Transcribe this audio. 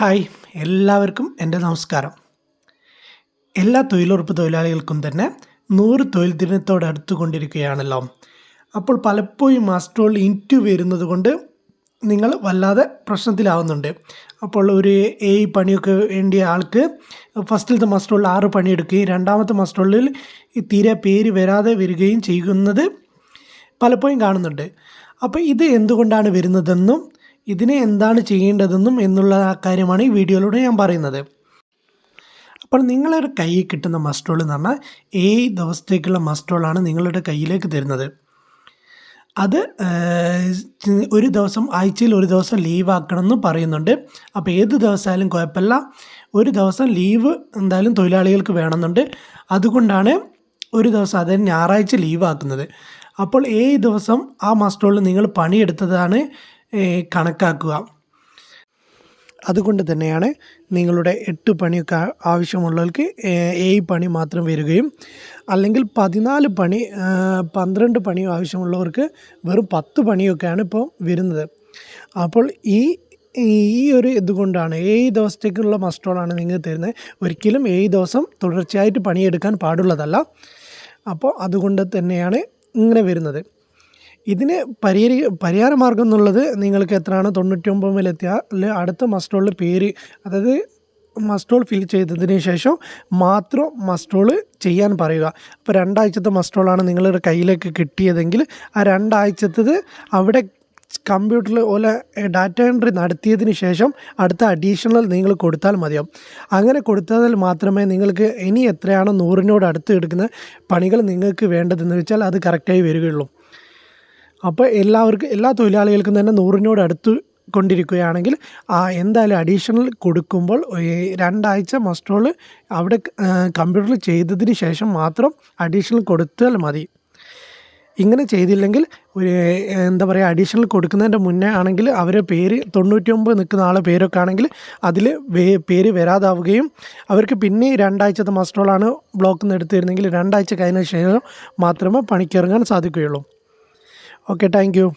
Hi എല്ലാവർക്കും എന്റെ നമസ്കാരം. എല്ലാ തൊഴിലുറപ്പ് തൊഴിലാളികൾക്കും തന്നെ നൂറ് തൊഴിൽ ദിനത്തോട് അടുത്തുകൊണ്ടിരിക്കുകയാണല്ലോ. അപ്പോൾ പലപ്പോഴും മാസ്റ്ററോൾ ഇന്റു വരുന്നത് കൊണ്ട് നിങ്ങൾ വല്ലാതെ പ്രശ്നത്തിലാവുന്നുണ്ട്. അപ്പോൾ ഒരു എ പണിയൊക്കെ വേണ്ടിയ ആൾക്ക് ഫസ്റ്റിലത്തെ മാസ്റ്ററുകളിൽ ആറ് പണിയെടുക്കുകയും രണ്ടാമത്തെ മാസ്റ്ററുകളിൽ തീരെ പേര് വരാതെ വരികയും ചെയ്യുന്നത് പലപ്പോഴും കാണുന്നുണ്ട്. അപ്പോൾ ഇത് എന്തുകൊണ്ടാണ് വരുന്നതെന്നും ഇതിനെ എന്താണ് ചെയ്യേണ്ടതെന്നും എന്നുള്ള കാര്യമാണ് ഈ വീഡിയോയിലൂടെ ഞാൻ പറയുന്നത്. അപ്പോൾ നിങ്ങളുടെ കയ്യിൽ കിട്ടുന്ന മസ്റ്റോൾ എന്ന് പറഞ്ഞാൽ ഏഴ് ദിവസത്തേക്കുള്ള മസ്റ്റോളാണ് നിങ്ങളുടെ കയ്യിലേക്ക് തരുന്നത്. അത് ഒരു ദിവസം ആഴ്ചയിൽ ഒരു ദിവസം ലീവ് ആക്കണം എന്ന് പറയുന്നുണ്ട്. അപ്പോൾ ഏത് ദിവസമായാലും കുഴപ്പമില്ല. ഒരു ദിവസം ലീവ് എന്തായാലും തൊഴിലാളികൾക്ക് വേണമെന്നുണ്ട്. അതുകൊണ്ടാണ് ഒരു ദിവസം അതായത് ഞായറാഴ്ച ലീവ് ആക്കുന്നത്. അപ്പോൾ ഏഴ് ദിവസം ആ മസ്റ്റോളിൽ നിങ്ങൾ പണിയെടുത്തതാണ് കണക്കാക്കുക. അതുകൊണ്ട് തന്നെയാണ് നിങ്ങളുടെ എട്ട് പണിയൊക്കെ ആവശ്യമുള്ളവർക്ക് ഏഴ് പണി മാത്രം വരികയും അല്ലെങ്കിൽ പതിനാല് പണി പന്ത്രണ്ട് പണി ആവശ്യമുള്ളവർക്ക് വെറും പത്ത് പണിയൊക്കെയാണ് ഇപ്പോൾ വരുന്നത്. അപ്പോൾ ഈ ഈ ഒരു ഇതുകൊണ്ടാണ് ഏഴ് ദിവസത്തേക്കുള്ള മസ്റ്റോളാണ് നിങ്ങൾ തരുന്നത്. ഒരിക്കലും ഏഴ് ദിവസം തുടർച്ചയായിട്ട് പണിയെടുക്കാൻ പാടുള്ളതല്ല. അപ്പോൾ അതുകൊണ്ട് തന്നെയാണ് ഇങ്ങനെ വരുന്നത്. ഇതിന് പരിഹരി പരിഹാര മാർഗം എന്നുള്ളത് നിങ്ങൾക്ക് എത്രയാണ്? തൊണ്ണൂറ്റി ഒമ്പതിലെത്തിയാൽ അടുത്ത മസ്റ്റോളിൽ പേര് അതായത് മസ്റ്റോൾ ഫിൽ ചെയ്തതിന് ശേഷം മാത്രം മസ്റ്റോൾ ചെയ്യാൻ പറയുക. അപ്പോൾ രണ്ടാഴ്ചത്തെ മസ്റ്റോളാണ് നിങ്ങളുടെ കയ്യിലേക്ക് കിട്ടിയതെങ്കിൽ ആ രണ്ടാഴ്ചത്തത് അവിടെ കമ്പ്യൂട്ടറിൽ പോലെ ഡാറ്റ എൻട്രി നടത്തിയതിന് ശേഷം അടുത്ത അഡീഷണൽ നിങ്ങൾ കൊടുത്താൽ മതിയാവും. അങ്ങനെ കൊടുത്താൽ മാത്രമേ നിങ്ങൾക്ക് ഇനി എത്രയാണോ നൂറിനോട് അടുത്ത് എടുക്കുന്ന പണികൾ നിങ്ങൾക്ക് വേണ്ടതെന്ന് വെച്ചാൽ അത് കറക്റ്റായി വരികയുള്ളൂ. അപ്പോൾ എല്ലാവർക്കും എല്ലാ തൊഴിലാളികൾക്കും തന്നെ നൂറിനോട് അടുത്ത് കൊണ്ടിരിക്കുകയാണെങ്കിൽ എന്തായാലും അഡീഷണൽ കൊടുക്കുമ്പോൾ രണ്ടാഴ്ച മസ്റ്റോൾ അവിടെ കമ്പ്യൂട്ടറിൽ ചെയ്തതിന് ശേഷം മാത്രം അഡീഷണൽ കൊടുത്താൽ മതി. ഇങ്ങനെ ചെയ്തില്ലെങ്കിൽ ഒരു എന്താ പറയുക അഡീഷണൽ കൊടുക്കുന്നതിന്റെ മുന്നേ ആണെങ്കിൽ അവരെ പേര് തൊണ്ണൂറ്റി ഒമ്പത് നിൽക്കുന്ന ആളെ പേരൊക്കെ ആണെങ്കിൽ അതിൽ പേര് വരാതാവുകയും അവർക്ക് പിന്നെ രണ്ടാഴ്ചത്തെ മസ്റ്റോളാണ് ബ്ലോക്കിൽ നിന്ന് എടുത്തിരുന്നെങ്കിൽ രണ്ടാഴ്ച കഴിഞ്ഞ ശേഷം മാത്രമേ പണിക്കിറങ്ങാൻ സാധിക്കുകയുള്ളൂ. Okay, thank you.